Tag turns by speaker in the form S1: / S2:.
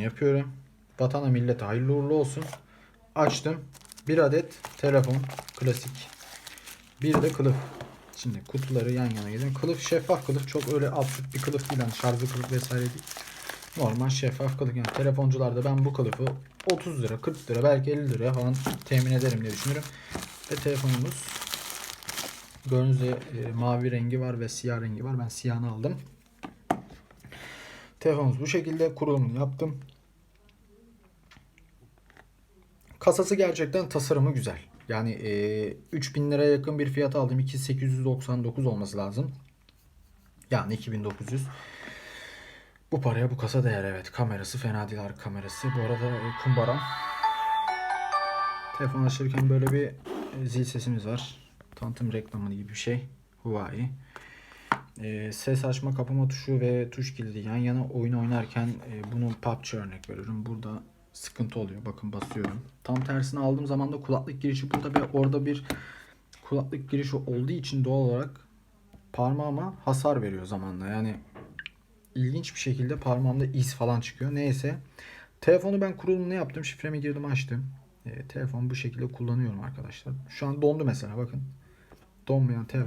S1: yapıyorum. Vatana millete hayırlı uğurlu olsun. Açtım. Bir adet telefon klasik. Bir de kılıf. Şimdi kutuları yan yana gidelim. Kılıf şeffaf kılıf. Çok öyle absürt bir kılıf değil. Yani şarjlı kılıf vesaire değil. Normal şeffaf kılıf. Yani telefoncularda ben bu kılıfı 30 lira, 40 lira, belki 50 liraya falan temin ederim diye düşünüyorum. Ve telefonumuz gördüğünüz e, mavi rengi var ve siyah rengi var. Ben siyahını aldım. Telefonumuz bu şekilde kurulumunu yaptım. Kasası gerçekten tasarımı güzel. Yani e, 3000 liraya yakın bir fiyat aldım. 2899 olması lazım. Yani 2900. Bu paraya bu kasa değer evet. Kamerası fena değil arka kamerası. Bu arada e, kumbara. Telefon açırken böyle bir e, zil sesimiz var. Tanıtım reklamı gibi bir şey. Huawei. E, ses açma kapama tuşu ve tuş kilidi yan yana oyun oynarken e, bunu PUBG örnek veriyorum. Burada sıkıntı oluyor. Bakın basıyorum. Tam tersini aldığım zaman da kulaklık girişi burada bir orada bir kulaklık girişi olduğu için doğal olarak parmağıma hasar veriyor zamanla. Yani ilginç bir şekilde parmağımda iz falan çıkıyor. Neyse. Telefonu ben kurulumunu yaptım. Şifremi girdim açtım. E, telefon bu şekilde kullanıyorum arkadaşlar. Şu an dondu mesela bakın. Donmayan telefon.